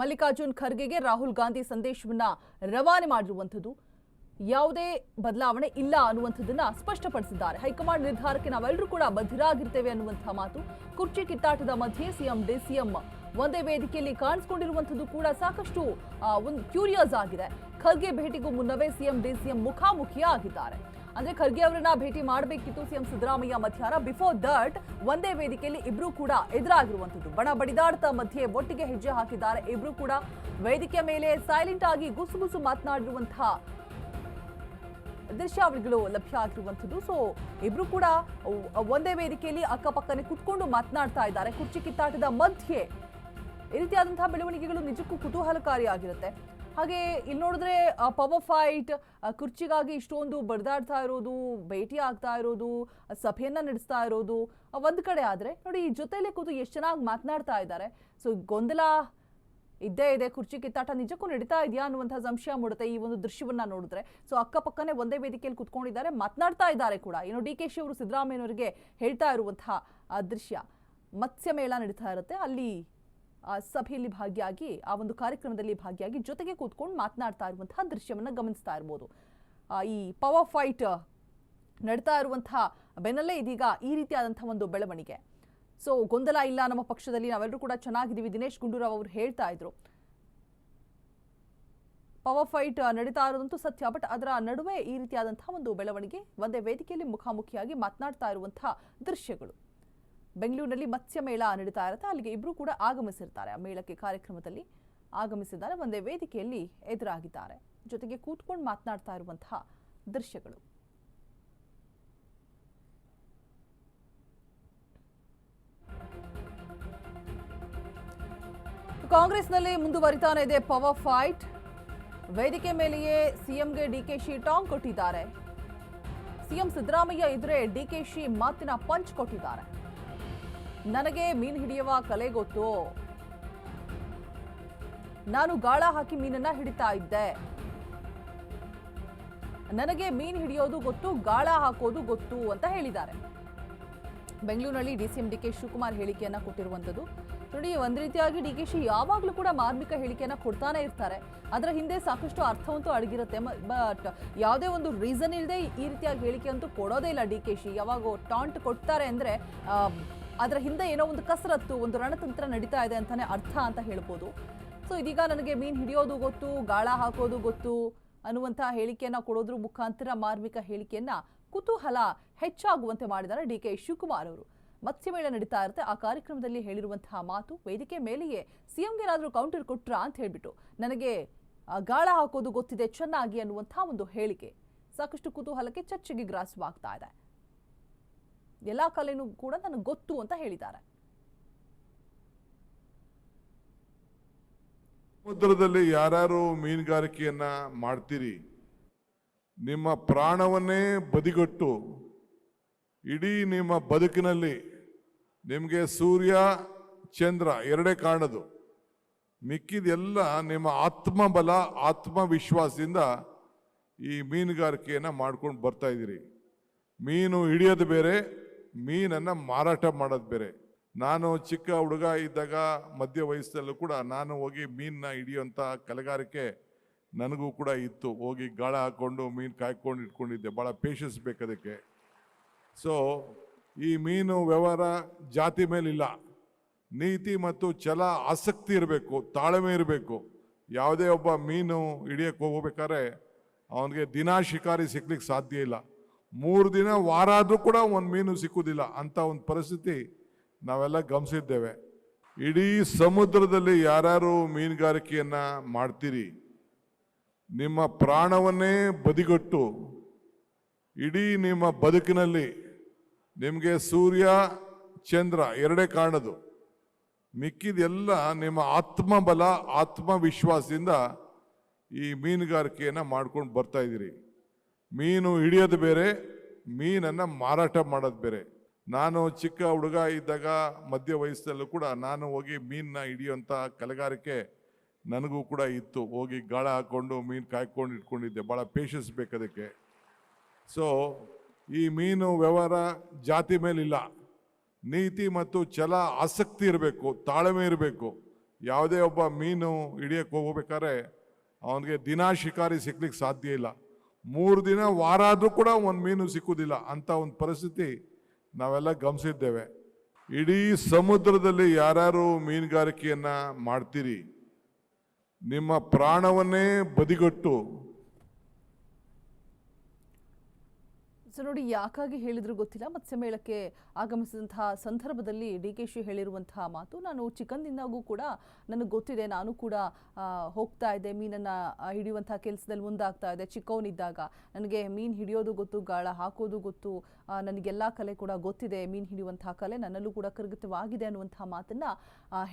ಮಲ್ಲಿಕಾರ್ಜುನ್ ಖರ್ಗೆಗೆ ರಾಹುಲ್ ಗಾಂಧಿ ಸಂದೇಶವನ್ನ ರವಾನೆ ಮಾಡಿರುವಂಥದ್ದು ಯಾವುದೇ ಬದಲಾವಣೆ ಇಲ್ಲ ಅನ್ನುವಂಥದ್ದನ್ನ ಸ್ಪಷ್ಟಪಡಿಸಿದ್ದಾರೆ. ಹೈಕಮಾಂಡ್ ನಿರ್ಧಾರಕ್ಕೆ ನಾವೆಲ್ಲರೂ ಕೂಡ ಬದ್ಧರಾಗಿರ್ತೇವೆ ಅನ್ನುವಂತಹ ಮಾತು ಕುರ್ಚಿ ಕಿತ್ತಾಟದ ಮಧ್ಯೆ ಸಿಎಂ ಡಿಸಿಎಂ ಒಂದೇ ವೇದಿಕೆಯಲ್ಲಿ ಕಾಣಿಸ್ಕೊಂಡಿರುವಂಥದ್ದು ಕೂಡ ಸಾಕಷ್ಟು ಒಂದು ಕ್ಯೂರಿಯಸ್ ಆಗಿದೆ. ಖರ್ಗೆ ಭೇಟಿಗೂ ಮುನ್ನವೇ ಸಿಎಂ ಡಿಸಿಎಂ ಮುಖಾಮುಖಿಯೇ ಆಗಿದ್ದಾರೆ ಅಂದ್ರೆ ಖರ್ಗೆ ಅವರನ್ನ ಭೇಟಿ ಮಾಡಬೇಕಿತ್ತು ಸಿಎಂ ಸಿದ್ದರಾಮಯ್ಯ ಮಧ್ಯಾಹ್ನ. ಬಿಫೋರ್ ದಟ್ ಒಂದೇ ವೇದಿಕೆಯಲ್ಲಿ ಇಬ್ರು ಕೂಡ ಎದುರಾಗಿರುವಂತದ್ದು ಬಣ ಬಡಿದಾಡ್ತ ಮಧ್ಯೆ ಒಟ್ಟಿಗೆ ಹೆಜ್ಜೆ ಹಾಕಿದ್ದಾರೆ. ಇಬ್ರು ಕೂಡ ವೇದಿಕೆ ಮೇಲೆ ಸೈಲೆಂಟ್ ಆಗಿ ಗುಸುಗುಸು ಮಾತನಾಡಿರುವಂತಹ ದೃಶ್ಯಾವಳಿಗಳು ಲಭ್ಯ ಆಗಿರುವಂಥದ್ದು. ಸೊ ಇಬ್ರು ಕೂಡ ಒಂದೇ ವೇದಿಕೆಯಲ್ಲಿ ಅಕ್ಕಪಕ್ಕನೆ ಕುತ್ಕೊಂಡು ಮಾತನಾಡ್ತಾ ಇದ್ದಾರೆ. ಕುರ್ಚಿ ಕಿತ್ತಾಟದ ಮಧ್ಯೆ ಈ ರೀತಿಯಾದಂತಹ ಬೆಳವಣಿಗೆಗಳು ನಿಜಕ್ಕೂ ಕುತೂಹಲಕಾರಿಯಾಗಿರುತ್ತೆ. ಹಾಗೆ ಇಲ್ಲಿ ನೋಡಿದ್ರೆ ಪವರ್ ಫೈಟ್ ಕುರ್ಚಿಗಾಗಿ ಇಷ್ಟೊಂದು ಬಡ್ದಾಡ್ತಾ ಇರೋದು, ಭೇಟಿ ಆಗ್ತಾ ಇರೋದು, ಸಭೆಯನ್ನ ನಡೆಸ್ತಾ ಇರೋದು ಒಂದು ಕಡೆ ಆದರೆ ನೋಡಿ ಈ ಜೊತೆಲೆ ಕೂತು ಎಷ್ಟು ಚೆನ್ನಾಗಿ ಮಾತನಾಡ್ತಾ ಇದ್ದಾರೆ. ಸೊ ಗೊಂದಲ ಇದ್ದೇ ಇದೆ, ಕುರ್ಚಿ ಕಿತ್ತಾಟ ನಿಜಕ್ಕೂ ನಡೀತಾ ಇದೆಯಾ ಅನ್ನುವಂತಹ ಸಂಶಯ ಮೂಡುತ್ತೆ ಈ ಒಂದು ದೃಶ್ಯವನ್ನ ನೋಡಿದ್ರೆ. ಸೊ ಅಕ್ಕಪಕ್ಕನೇ ಒಂದೇ ವೇದಿಕೆಯಲ್ಲಿ ಕುತ್ಕೊಂಡಿದ್ದಾರೆ, ಮಾತನಾಡ್ತಾ ಇದ್ದಾರೆ ಕೂಡ. ಏನು ಡಿ ಕೆ ಶಿ ಅವರು ಸಿದ್ದರಾಮಯ್ಯನವರಿಗೆ ಹೇಳ್ತಾ ಇರುವಂತಹ ದೃಶ್ಯ ಮತ್ಸ್ಯ ಮೇಳ ನಡೀತಾ ಇರುತ್ತೆ. ಅಲ್ಲಿ ಸಭೆಯಲ್ಲಿ ಭಾಗಿಯಾಗಿ, ಆ ಒಂದು ಕಾರ್ಯಕ್ರಮದಲ್ಲಿ ಭಾಗಿಯಾಗಿ ಜೊತೆಗೆ ಕೂತ್ಕೊಂಡು ಮಾತನಾಡ್ತಾ ಇರುವಂತಹ ದೃಶ್ಯವನ್ನು ಗಮನಿಸ್ತಾ ಇರ್ಬೋದು. ಈ ಪವರ್ ಫೈಟ್ ನಡ್ತಾ ಇರುವಂತಹ ಬೆನ್ನಲ್ಲೇ ಇದೀಗ ಈ ರೀತಿಯಾದಂತಹ ಒಂದು ಬೆಳವಣಿಗೆ. ಸೊ ಗೊಂದಲ ಇಲ್ಲ ನಮ್ಮ ಪಕ್ಷದಲ್ಲಿ, ನಾವೆಲ್ಲರೂ ಕೂಡ ಚೆನ್ನಾಗಿದ್ದೀವಿ. ದಿನೇಶ್ ಗುಂಡೂರಾವ್ ಅವರು ಹೇಳ್ತಾ ಇದ್ರು. ಪವರ್ ಫೈಟ್ ನಡೀತಾ ಇರೋದಂತೂ ಸತ್ಯ ಬಟ್ ಅದರ ನಡುವೆ ಈ ರೀತಿಯಾದಂತಹ ಒಂದು ಬೆಳವಣಿಗೆ, ಒಂದೇ ವೇದಿಕೆಯಲ್ಲಿ ಮುಖಾಮುಖಿಯಾಗಿ ಮಾತನಾಡ್ತಾ ಇರುವಂತಹ ದೃಶ್ಯಗಳು. ಬೆಂಗಳೂರಿನಲ್ಲಿ ಮತ್ಸ್ಯ ಮೇಳ ನಡೀತಾ ಇರುತ್ತೆ. ಅಲ್ಲಿಗೆ ಇಬ್ಬರು ಕೂಡ ಆಗಮಿಸಿರ್ತಾರೆ. ಆ ಮೇಳಕ್ಕೆ ಕಾರ್ಯಕ್ರಮದಲ್ಲಿ ಆಗಮಿಸಿದ್ದಾರೆ. ಒಂದೇ ವೇದಿಕೆಯಲ್ಲಿ ಎದುರಾಗಿದ್ದಾರೆ. ಜೊತೆಗೆ ಕೂತ್ಕೊಂಡು ಮಾತನಾಡ್ತಾ ಇರುವಂತಹ ದೃಶ್ಯಗಳು. ಕಾಂಗ್ರೆಸ್ನಲ್ಲಿ ಮುಂದುವರಿತಾನೆ ಇದೆ ಪವರ್ ಫೈಟ್. ವೇದಿಕೆ ಮೇಲೆಯೇ ಸಿಎಂಗೆ ಡಿಕೆಶಿ ಟಾಂಗ್ ಕೊಟ್ಟಿದ್ದಾರೆ. ಸಿಎಂ ಸಿದ್ದರಾಮಯ್ಯ ಎದುರೇ ಡಿಕೆಶಿ ಮಾತಿನ ಪಂಚ್ ಕೊಟ್ಟಿದ್ದಾರೆ. ನನಗೆ ಮೀನು ಹಿಡಿಯುವ ಕಲೆ ಗೊತ್ತು. ನಾನು ಗಾಳ ಹಾಕಿ ಮೀನನ್ನ ಹಿಡಿತಾ ಇದ್ದೆ. ನನಗೆ ಮೀನು ಹಿಡಿಯೋದು ಗೊತ್ತು, ಗಾಳ ಹಾಕೋದು ಗೊತ್ತು ಅಂತ ಹೇಳಿದ್ದಾರೆ. ಬೆಂಗಳೂರಿನಲ್ಲಿ ಡಿಸಿಎಂ ಡಿ ಕೆ ಶಿವಕುಮಾರ್ ಹೇಳಿಕೆಯನ್ನ ಕೊಟ್ಟಿರುವಂಥದ್ದು. ನೋಡಿ, ಒಂದ್ ರೀತಿಯಾಗಿ ಡಿ ಕೆ ಶಿ ಯಾವಾಗಲೂ ಕೂಡ ಮಾರ್ಮಿಕ ಹೇಳಿಕೆಯನ್ನ ಕೊಡ್ತಾನೆ ಇರ್ತಾರೆ. ಅದರ ಹಿಂದೆ ಸಾಕಷ್ಟು ಅರ್ಥವಂತೂ ಅಡಗಿರುತ್ತೆ. ಬಟ್ ಯಾವುದೇ ಒಂದು ರೀಸನ್ ಇಲ್ಲದೆ ಈ ರೀತಿಯಾಗಿ ಹೇಳಿಕೆ ಅಂತೂ ಕೊಡೋದೇ ಇಲ್ಲ ಡಿ ಕೆ ಶಿ. ಯಾವಾಗ ಟಾಂಟ್ ಕೊಡ್ತಾರೆ ಅಂದ್ರೆ ಅದರ ಹಿಂದೆ ಏನೋ ಒಂದು ಕಸರತ್ತು, ಒಂದು ರಣತಂತ್ರ ನಡೀತಾ ಇದೆ ಅಂತಾನೆ ಅರ್ಥ ಅಂತ ಹೇಳ್ಬೋದು. ಸೊ ಇದೀಗ ನನಗೆ ಮೀನು ಹಿಡಿಯೋದು ಗೊತ್ತು, ಗಾಳ ಹಾಕೋದು ಗೊತ್ತು ಅನ್ನುವಂತಹ ಹೇಳಿಕೆಯನ್ನ ಕೊಡೋದ್ರ ಮುಖಾಂತರ ಮಾರ್ಮಿಕ ಹೇಳಿಕೆಯನ್ನ ಕುತೂಹಲ ಹೆಚ್ಚಾಗುವಂತೆ ಮಾಡಿದ್ದಾರೆ ಡಿ ಕೆ ಶಿವಕುಮಾರ್ ಅವರು. ಮತ್ಸ್ಯಮೇಳ ನಡೀತಾ ಇರುತ್ತೆ. ಆ ಕಾರ್ಯಕ್ರಮದಲ್ಲಿ ಹೇಳಿರುವಂತಹ ಮಾತು ವೇದಿಕೆ ಮೇಲೆಯೇ ಸಿಎಂಗೆ ಏನಾದರೂ ಕೌಂಟರ್ ಕೊಟ್ರಾ ಅಂತ ಹೇಳ್ಬಿಟ್ಟು ನನಗೆ ಗಾಳ ಹಾಕೋದು ಗೊತ್ತಿದೆ, ಚೆನ್ನಾಗಿ ಅನ್ನುವಂಥ ಒಂದು ಹೇಳಿಕೆ. ಸಾಕಷ್ಟು ಕುತೂಹಲಕ್ಕೆ ಚರ್ಚೆಗೆ ಗ್ರಾಸವಾಗ್ತಾ ಇದೆ. ಎಲ್ಲಾ ಕಲೆನೂ ಕೂಡ ನನಗೆ ಗೊತ್ತು ಅಂತ ಹೇಳಿದ್ದಾರೆ. ಸಮುದ್ರದಲ್ಲಿ ಯಾರ್ಯಾರು ಮೀನುಗಾರಿಕೆಯನ್ನ ಮಾಡ್ತೀರಿ? ನಿಮ್ಮ ಪ್ರಾಣವನ್ನೇ ಬದಿಗೊಟ್ಟು, ಇಡೀ ನಿಮ್ಮ ಬದುಕಿನಲ್ಲಿ ನಿಮಗೆ ಸೂರ್ಯ, ಚಂದ್ರ ಎರಡೇ ಕಾಣದು. ಮಿಕ್ಕಿದೆಲ್ಲ ನಿಮ್ಮ ಆತ್ಮಬಲ, ಆತ್ಮವಿಶ್ವಾಸದಿಂದ ಈ ಮೀನುಗಾರಿಕೆಯನ್ನು ಮಾಡ್ಕೊಂಡು ಬರ್ತಾ ಇದ್ದೀರಿ. ಮೀನು ಹಿಡಿಯೋದು ಬೇರೆ ಮೀನನ್ನು ಮಾರಾಟ ಮಾಡೋದು ಬೇರೆ. ನಾನು ಚಿಕ್ಕ ಹುಡುಗ ಇದ್ದಾಗ ಮಧ್ಯ ವಯಸ್ಸಲ್ಲೂ ಕೂಡ ನಾನು ಹೋಗಿ ಮೀನನ್ನ ಹಿಡಿಯುವಂಥ ಕಲೆಗಾರಿಕೆ ನನಗೂ ಕೂಡ ಇತ್ತು. ಹೋಗಿ ಗಾಳ ಹಾಕ್ಕೊಂಡು ಮೀನು ಕಾಯ್ಕೊಂಡು ಇಟ್ಕೊಂಡಿದ್ದೆ. ಭಾಳ ಪೇಷನ್ಸ್ ಬೇಕದಕ್ಕೆ ಸೊ ಈ ಮೀನು ವ್ಯವಹಾರ ಜಾತಿ ಮೇಲಿಲ್ಲ. ನೀತಿ ಮತ್ತು ಛಲ, ಆಸಕ್ತಿ ಇರಬೇಕು, ತಾಳ್ಮೆ ಇರಬೇಕು. ಯಾವುದೇ ಒಬ್ಬ ಮೀನು ಹಿಡಿಯಕ್ಕೆ ಹೋಗ್ಬೇಕಾದ್ರೆ ಅವನಿಗೆ ದಿನಾ ಶಿಕಾರಿ ಸಿಗ್ಲಿಕ್ಕೆ ಸಾಧ್ಯ ಇಲ್ಲ. ಮೂರು ದಿನ ವಾರ ಆದರೂ ಕೂಡ ಒಂದು ಮೀನು ಸಿಕ್ಕುವುದಿಲ್ಲ ಅಂತ ಒಂದು ಪರಿಸ್ಥಿತಿ ನಾವೆಲ್ಲ ಗಮನಿಸಿದ್ದೇವೆ. ಇಡೀ ಸಮುದ್ರದಲ್ಲಿ ಯಾರ್ಯಾರು ಮೀನುಗಾರಿಕೆಯನ್ನು ಮಾಡ್ತೀರಿ, ನಿಮ್ಮ ಪ್ರಾಣವನ್ನೇ ಬದಿಗೊಟ್ಟು, ಇಡೀ ನಿಮ್ಮ ಬದುಕಿನಲ್ಲಿ ನಿಮಗೆ ಸೂರ್ಯ, ಚಂದ್ರ ಎರಡೇ ಕಾಣದು. ಮಿಕ್ಕಿದೆಲ್ಲ ನಿಮ್ಮ ಆತ್ಮಬಲ, ಆತ್ಮವಿಶ್ವಾಸದಿಂದ ಈ ಮೀನುಗಾರಿಕೆಯನ್ನು ಮಾಡ್ಕೊಂಡು ಬರ್ತಾ ಇದ್ದೀರಿ. ಮೀನು ಹಿಡಿಯೋದು ಬೇರೆ ಮೀನನ್ನು ಮಾರಾಟ ಮಾಡೋದು ಬೇರೆ. ನಾನು ಚಿಕ್ಕ ಹುಡುಗ ಇದ್ದಾಗ ಮಧ್ಯ ವಯಸ್ಸಲ್ಲೂ ಕೂಡ ನಾನು ಹೋಗಿ ಮೀನನ್ನ ಹಿಡಿಯುವಂಥ ಕಲೆಗಾರಿಕೆ ನನಗೂ ಕೂಡ ಇತ್ತು. ಹೋಗಿ ಗಾಳ ಹಾಕ್ಕೊಂಡು ಮೀನು ಕಾಯ್ಕೊಂಡು ಇಟ್ಕೊಂಡಿದ್ದೆ. ಭಾಳ ಪೇಷನ್ಸ್ ಬೇಕದಕ್ಕೆ ಸೊ ಈ ಮೀನು ವ್ಯವಹಾರ ಜಾತಿ ಮೇಲಿಲ್ಲ. ನೀತಿ ಮತ್ತು ಛಲ ಆಸಕ್ತಿ ಇರಬೇಕು, ತಾಳ್ಮೆ ಇರಬೇಕು. ಯಾವುದೇ ಒಬ್ಬ ಮೀನು ಹಿಡಿಯಕ್ಕೆ ಹೋಗ್ಬೇಕಾದ್ರೆ ಅವನಿಗೆ ದಿನಾ ಶಿಕಾರಿ ಸಿಗ್ಲಿಕ್ಕೆ ಸಾಧ್ಯ ಇಲ್ಲ. ಮೂರು ದಿನ ವಾರ ಆದರೂ ಕೂಡ ಒಂದು ಮೀನು ಸಿಕ್ಕುವುದಿಲ್ಲ ಅಂತ ಒಂದು ಪರಿಸ್ಥಿತಿ ನಾವೆಲ್ಲ ಗಮನಿಸಿದ್ದೇವೆ. ಇಡೀ ಸಮುದ್ರದಲ್ಲಿ ಯಾರ್ಯಾರು ಮೀನುಗಾರಿಕೆಯನ್ನು ಮಾಡ್ತೀರಿ, ನಿಮ್ಮ ಪ್ರಾಣವನ್ನೇ ಬದಿಗೊಟ್ಟು ಸೊ ನೋಡಿ, ಯಾಕಾಗಿ ಹೇಳಿದ್ರು ಗೊತ್ತಿಲ್ಲ ಮತ್ಸ್ಯ ಮೇಳಕ್ಕೆ ಆಗಮಿಸಿದಂತಹ ಸಂದರ್ಭದಲ್ಲಿ ಡಿ ಕೆ ಶಿ ಹೇಳಿರುವಂತಹ ಮಾತು, ನಾನು ಚಿಕ್ಕಂದಿನಾಗೂ ಕೂಡ ನನಗೆ ಗೊತ್ತಿದೆ, ನಾನು ಕೂಡ ಹೋಗ್ತಾ ಇದ್ದೆ, ಮೀನನ್ನು ಹಿಡಿಯುವಂತಹ ಕೆಲಸದಲ್ಲಿ ಮುಂದಾಗ್ತಾ ಇದೆ ಚಿಕ್ಕವನಿದ್ದಾಗ. ನನಗೆ ಮೀನು ಹಿಡಿಯೋದು ಗೊತ್ತು, ಗಾಳ ಹಾಕೋದು ಗೊತ್ತು ನನಗೆಲ್ಲ ಕಲೆ ಕೂಡ ಗೊತ್ತಿದೆ, ಮೀನು ಹಿಡಿಯುವಂತಹ ಕಲೆ ನನ್ನಲ್ಲೂ ಕೂಡ ಕರಗತವಾಗಿದೆ ಅನ್ನುವಂತಹ ಮಾತನ್ನ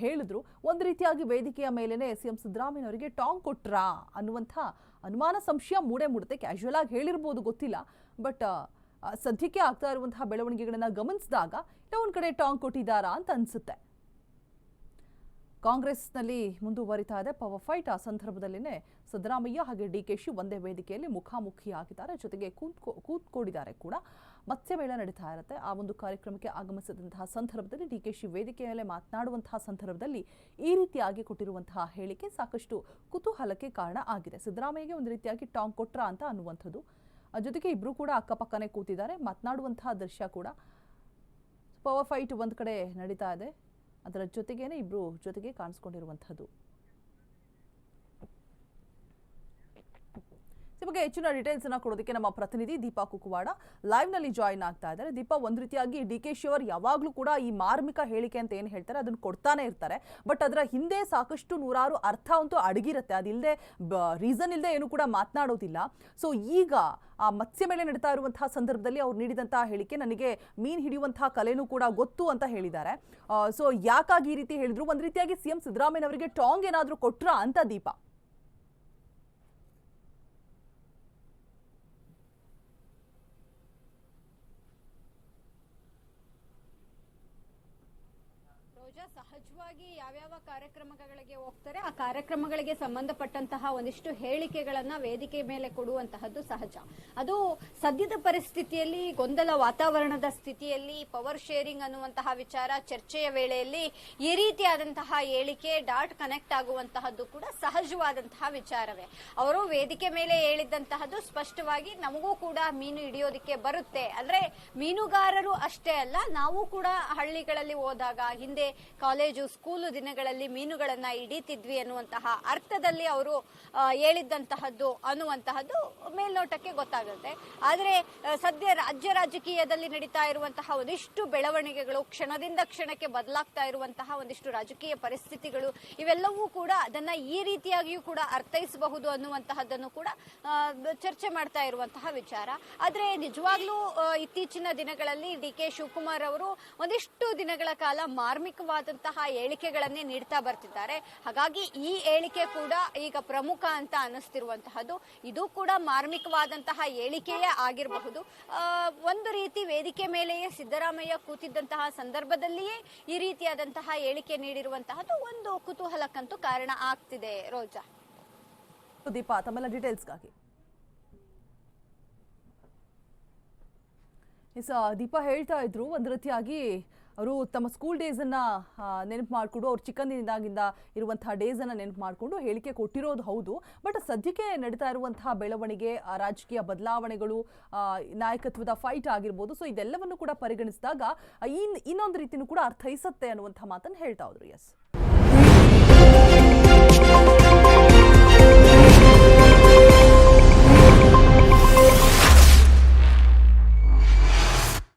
ಹೇಳಿದ್ರು. ಒಂದು ರೀತಿಯಾಗಿ ವೇದಿಕೆಯ ಮೇಲೇ ಸಿ ಎಂ ಸಿದ್ದರಾಮಯ್ಯನವರಿಗೆ ಟಾಂಗ್ ಕೊಟ್ರಾ ಅನ್ನುವಂಥ ಅನುಮಾನ ಸಂಶಯ ಮೂಡೇ ಮೂಡುತ್ತೆ. ಕ್ಯಾಶುವಲ್ ಆಗಿ ಹೇಳಿರ್ಬೋದು, ಗೊತ್ತಿಲ್ಲ. ಬಟ್ ಸದ್ಯಕ್ಕೆ ಆಗ್ತಾ ಇರುವಂತಹ ಬೆಳವಣಿಗೆಗಳನ್ನ ಗಮನಿಸಿದಾಗ ಇಲ್ಲ ಒಂದ್ ಕಡೆ ಟಾಂಗ್ ಕೊಟ್ಟಿದ್ದಾರಾ ಅಂತ ಅನ್ಸುತ್ತೆ. ಕಾಂಗ್ರೆಸ್ನಲ್ಲಿ ಮುಂದುವರಿತಾ ಇದೆ. ಪವರ್ ಫೈಟ್ ಆ ಸಂದರ್ಭದಲ್ಲಿನೇ ಸಿದ್ದರಾಮಯ್ಯ ಹಾಗೆ ಡಿ ಕೆ ಶಿ ಒಂದೇ ವೇದಿಕೆಯಲ್ಲಿ ಮುಖಾಮುಖಿಯಾಗಿದ್ದಾರೆ. ಜೊತೆಗೆ ಕೂತ್ಕೊ, ಕೂತ್ಕೊಂಡಿದ್ದಾರೆ ಕೂಡ. ಮತ್ಸ್ಯಮೇಳ ನಡೀತಾ ಇರುತ್ತೆ. ಆ ಒಂದು ಕಾರ್ಯಕ್ರಮಕ್ಕೆ ಆಗಮಿಸಿದಂತಹ ಸಂದರ್ಭದಲ್ಲಿ ಡಿ ಕೆ ಶಿ ವೇದಿಕೆಯಲ್ಲೇ ಮಾತನಾಡುವಂತಹ ಸಂದರ್ಭದಲ್ಲಿ ಈ ರೀತಿಯಾಗಿ ಕೊಟ್ಟಿರುವಂತಹ ಹೇಳಿಕೆ ಸಾಕಷ್ಟು ಕುತೂಹಲಕ್ಕೆ ಕಾರಣ ಆಗಿದೆ. ಸಿದ್ದರಾಮಯ್ಯಗೆ ಒಂದು ರೀತಿಯಾಗಿ ಟಾಂಗ್ ಕೊಟ್ರಾ ಅಂತ ಅನ್ನುವಂಥದ್ದು. ಜೊತೆಗೆ ಇಬ್ರು ಕೂಡ ಅಕ್ಕಪಕ್ಕನೇ ಕೂತಿದ್ದಾರೆ. ಮಾತನಾಡುವಂತಹ ದೃಶ್ಯ ಕೂಡ ಪವರ್ ಫೈಟ್ ಒಂದು ಕಡೆ ನಡೀತಾ ಇದೆ. ಅದರ ಜೊತೆಗೇನೆ ಇಬ್ರು ಜೊತೆಗೆ ಕಾಣಿಸ್ಕೊಂಡಿರುವಂಥದ್ದು. ಬಗ್ಗೆ ಹೆಚ್ಚಿನ ಡೀಟೇಲ್ಸ್ ಅನ್ನ ಕೊಡೋದಕ್ಕೆ ನಮ್ಮ ಪ್ರತಿನಿಧಿ ದೀಪಾ ಕುಕುವಾಡ ಲೈವ್ನಲ್ಲಿ ಜಾಯಿನ್ ಆಗ್ತಾ ಇದ್ದಾರೆ. ದೀಪಾ, ಒಂದ್ ರೀತಿಯಾಗಿ ಡಿ ಕೆ ಶಿ ಯಾವಾಗಲೂ ಯಾವಾಗ್ಲೂ ಕೂಡ ಈ ಮಾರ್ಮಿಕ ಹೇಳಿಕೆ ಅಂತ ಏನ್ ಹೇಳ್ತಾರೆ, ಅದನ್ನ ಕೊಡ್ತಾನೆ ಇರ್ತಾರೆ. ಬಟ್ ಅದರ ಹಿಂದೆ ಸಾಕಷ್ಟು ನೂರಾರು ಅರ್ಥ ಅಂತೂ ಅಡಗಿರುತ್ತೆ. ಅದಿಲ್ಲದೆ ರೀಸನ್ ಇಲ್ಲದೆ ಏನು ಕೂಡ ಮಾತನಾಡೋದಿಲ್ಲ. ಸೊ ಈಗ ಆ ಮತ್ಸ್ಯ ಮೇಲೆ ನಡೀತಾ ಇರುವಂತಹ ಸಂದರ್ಭದಲ್ಲಿ ಅವ್ರು ನೀಡಿದಂತಹ ಹೇಳಿಕೆ ನನಗೆ ಮೀನ್ ಹಿಡಿಯುವಂತಹ ಕಲೆನೂ ಕೂಡ ಗೊತ್ತು ಅಂತ ಹೇಳಿದ್ದಾರೆ. ಸೊ ಯಾಕಾಗಿ ಈ ರೀತಿ ಹೇಳಿದ್ರು? ಒಂದ್ ರೀತಿಯಾಗಿ ಸಿಎಂ ಸಿದ್ದರಾಮಯ್ಯ ಅವರಿಗೆ ಟಾಂಗ್ ಏನಾದರೂ ಕೊಟ್ರ ಅಂತ ದೀಪಾ? ರೋಜಾ ಸಹಜವಾಗಿ ಯಾವ್ಯಾವ ಕಾರ್ಯಕ್ರಮಗಳಿಗೆ ಹೋಗ್ತಾರೆ, ಆ ಕಾರ್ಯಕ್ರಮಗಳಿಗೆ ಸಂಬಂಧಪಟ್ಟಂತಹ ಒಂದಿಷ್ಟು ಹೇಳಿಕೆಗಳನ್ನ ವೇದಿಕೆ ಮೇಲೆ ಕೊಡುವಂತಹದ್ದು ಸಹಜ. ಅದು ಸದ್ಯದ ಪರಿಸ್ಥಿತಿಯಲ್ಲಿ, ಗೊಂದಲ ವಾತಾವರಣದ ಸ್ಥಿತಿಯಲ್ಲಿ ಪವರ್ ಶೇರಿಂಗ್ ಅನ್ನುವಂತಹ ವಿಚಾರ ಚರ್ಚೆಯ ವೇಳೆಯಲ್ಲಿ ಈ ರೀತಿಯಾದಂತಹ ಹೇಳಿಕೆ ಡಾಟ್ ಕನೆಕ್ಟ್ ಆಗುವಂತಹದ್ದು ಕೂಡ ಸಹಜವಾದಂತಹ ವಿಚಾರವೇ. ಅವರು ವೇದಿಕೆ ಮೇಲೆ ಹೇಳಿದ್ದಂತಹದ್ದು ಸ್ಪಷ್ಟವಾಗಿ ನಮಗೂ ಕೂಡ ಮೀನು ಹಿಡಿಯೋದಿಕ್ಕೆ ಬರುತ್ತೆ. ಅಂದ್ರೆ ಮೀನುಗಾರರು ಅಷ್ಟೇ ಅಲ್ಲ, ನಾವು ಕೂಡ ಹಳ್ಳಿಗಳಲ್ಲಿ ಹೋದಾಗ, ಹಿಂದೆ ಕಾಲೇಜು ಸ್ಕೂಲು ದಿನಗಳಲ್ಲಿ ಮೀನುಗಳನ್ನ ಹಿಡಿತಿದ್ವಿ ಅನ್ನುವಂತಹ ಅರ್ಥದಲ್ಲಿ ಅವರು ಹೇಳಿದ್ದಂತಹದ್ದು ಅನ್ನುವಂತಹದ್ದು ಮೇಲ್ನೋಟಕ್ಕೆ ಗೊತ್ತಾಗುತ್ತೆ. ಆದ್ರೆ ಸದ್ಯ ರಾಜ್ಯ ರಾಜಕೀಯದಲ್ಲಿ ನಡೀತಾ ಇರುವಂತಹ ಒಂದಿಷ್ಟು ಬೆಳವಣಿಗೆಗಳು ಕ್ಷಣದಿಂದ ಕ್ಷಣಕ್ಕೆ ಬದಲಾಗ್ತಾ ಇರುವಂತಹ ಒಂದಿಷ್ಟು ರಾಜಕೀಯ ಪರಿಸ್ಥಿತಿಗಳು ಇವೆಲ್ಲವೂ ಕೂಡ ಅದನ್ನ ಈ ರೀತಿಯಾಗಿಯೂ ಕೂಡ ಅರ್ಥೈಸಬಹುದು ಅನ್ನುವಂತಹದ್ದನ್ನು ಕೂಡ ಚರ್ಚೆ ಮಾಡ್ತಾ ಇರುವಂತಹ ವಿಚಾರ. ಆದ್ರೆ ನಿಜವಾಗ್ಲೂ ಇತ್ತೀಚಿನ ದಿನಗಳಲ್ಲಿ ಡಿ ಕೆ ಶಿವಕುಮಾರ್ ಅವರು ಒಂದಿಷ್ಟು ದಿನಗಳ ಕಾಲ ಮಾರ್ಮಿಕವಾದಂತಹ ಹೇಳಿಕೆಗಳನ್ನೇ ನೀಡ್ತಾ ಬರ್ತಿದ್ದಾರೆ. ಹಾಗಾಗಿ ಈ ಹೇಳಿಕೆ ಕೂಡ ಈಗ ಪ್ರಮುಖ ಅಂತ ಅನ್ನಿಸ್ತಿರುವಂತಹದ್ದು. ಇದು ಕೂಡ ಮಾರ್ಮಿಕವಾದಂತಹ ಹೇಳಿಕೆಯೇ ಆಗಿರಬಹುದು. ಒಂದು ರೀತಿ ವೇದಿಕೆ ಮೇಲೆಯೇ ಸಿದ್ದರಾಮಯ್ಯ ಕೂತಿದ್ದಂತಹ ಸಂದರ್ಭದಲ್ಲಿಯೇ ಈ ರೀತಿಯಾದಂತಹ ಹೇಳಿಕೆ ನೀಡಿರುವಂತಹದ್ದು ಒಂದು ಕುತೂಹಲಕ್ಕಂತೂ ಕಾರಣ ಆಗ್ತಿದೆ ರೋಜಾ. ದೀಪಾ ತಮ್ಮೆಲ್ಲ ಡೀಟೇಲ್ಸ್ಗಾಗಿ. ದೀಪಾ ಹೇಳ್ತಾ ಇದ್ರು, ಒಂದು ರೀತಿಯಾಗಿ ಅವರು ತಮ್ಮ ಸ್ಕೂಲ್ ಡೇಸನ್ನು ನೆನಪು ಮಾಡಿಕೊಂಡು ಅವ್ರು ಚಿಕ್ಕಂದಿನಿಂದಾಗಿಂದ ಇರುವಂತಹ ಡೇಸನ್ನು ನೆನಪು ಮಾಡಿಕೊಂಡು ಹೇಳಿಕೆ ಕೊಟ್ಟಿರೋದು ಹೌದು. ಬಟ್ ಸದ್ಯಕ್ಕೆ ನಡೀತಾ ಇರುವಂತಹ ಬೆಳವಣಿಗೆ ರಾಜಕೀಯ ಬದಲಾವಣೆಗಳು ನಾಯಕತ್ವದ ಫೈಟ್ ಆಗಿರ್ಬೋದು ಸೊ ಇದೆಲ್ಲವನ್ನು ಕೂಡ ಪರಿಗಣಿಸಿದಾಗ ಇನ್, ಇನ್ನೊಂದು ರೀತಿಯೂ ಕೂಡ ಅರ್ಥೈಸತ್ತೆ ಅನ್ನುವಂಥ ಮಾತನ್ನು ಹೇಳ್ತಾ ಹೋದ್ರು. ಎಸ್